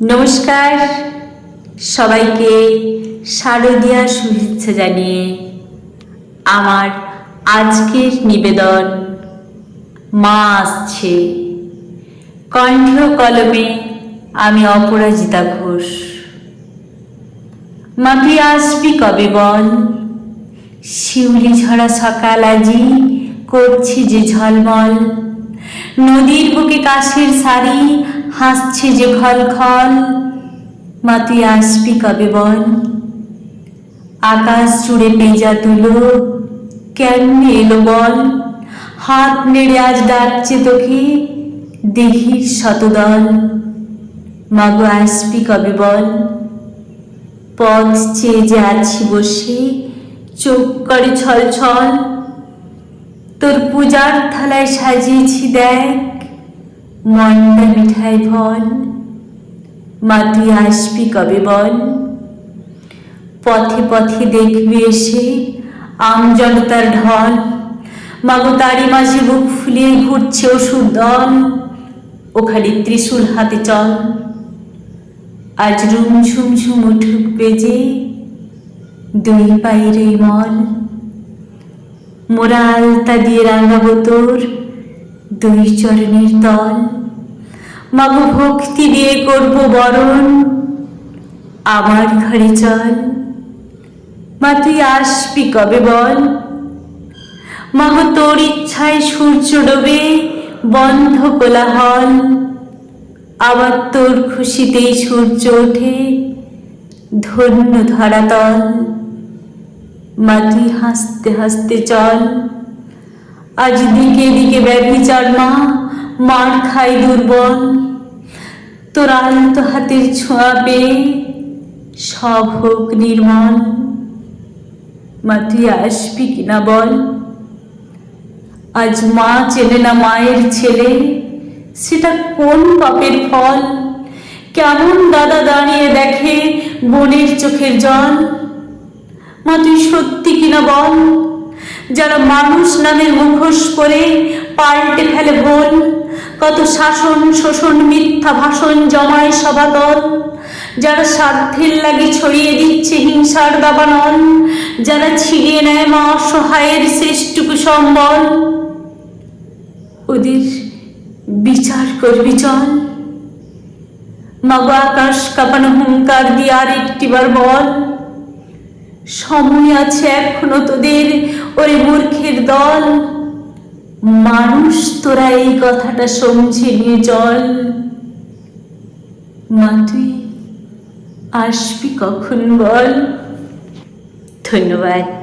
নমস্কার। সবাইকে শারদীয়া শুভেচ্ছা জানিয়ে আমার আজকের নিবেদন মা আসছে। কণ্ঠ কলমে আমি অপরাজিতা ঘোষ। মা তুই আসবি কবে বল? শিউলি ঝরা সকাল আজি করছে যে ঝলমল। নদীর বুকে কাশের শাড়ি হাসছে যে খল খল মা তুই আসবি কবে বল? আকাশ জুড়ে পেজা তুলো, কেমনে এলো বল? হাত নেড়ে আজ ডাকছে তোকে দেখির শতদল। মাগো আসবি কবে বল? পথ চেয়ে যে আছি বসে, চোখ করে ছল ছল তোর পূজার থালায় সাজিয়েছি দেখ মন্ডা মিঠাই ফল মা তুই আসবি কবে বল পথে পথে দেখবি এসে আমজনতার ঢল মাগো তারি মাঝে বুক ফুলিয়ে ঘুরছে ওষুধ দল ওখানে ত্রিশূল হাতে চল আজ রুম ঝুম ঝুম উঠুক বেজে দুই পায়ের মল মোরা আলতা দিয়ে রাঙাবো তোর দুই চরণের তল। মাগো ভক্তি দিয়ে করব বরণ, আমার ঘরে চল। মা, তুই আসবি কবে বল? মাগো তোর ইচ্ছায় সূর্য ডোবে বন্ধ কোলাহল। আবার তোর খুশিতেই সূর্য ওঠে ধন্য ধরাতল। মা, তুই হাসতে হাসতে চল। আজ দিকে দিকে ব্যভিচার মা, মার খাই দুর্বল। তোর আলতো হাতের ছোঁয়া পেয়ে সব হোক নির্মল মা তুই আসবি কিনা বল? আজ মা চেনে না মায়ের ছেলে, সেটা কোন পাপের ফল? কেমন দাদা দাঁড়িয়ে দেখে বোনের চোখের জল? মা, তুই সত্যি কিনা বল? যারা মানুষ নামের মুখোশ করে পাল্টে ফেলে ভোল, কত শাসন, শোষণ, মিথ্যা ভাষণ জমায় সভাতল যারা স্বার্থের লাগে ছড়িয়ে দিচ্ছে হিংসার দাবানল, যারা ছিনিয়ে নেয় মা অসহায়ের শেষটুকু সম্বল। ওদের বিচার করবি চল। মাগো আকাশ কাঁপানো হুঙ্কার দিয়ে আর একটিবার বল। সময় আছে এখনও তোদের। ওরে মূর্খের দল, মানুষ তোরা এই কথাটা সমঝে নিয়ে চল মা তুই আসবি কখন বল? ধন্যবাদ।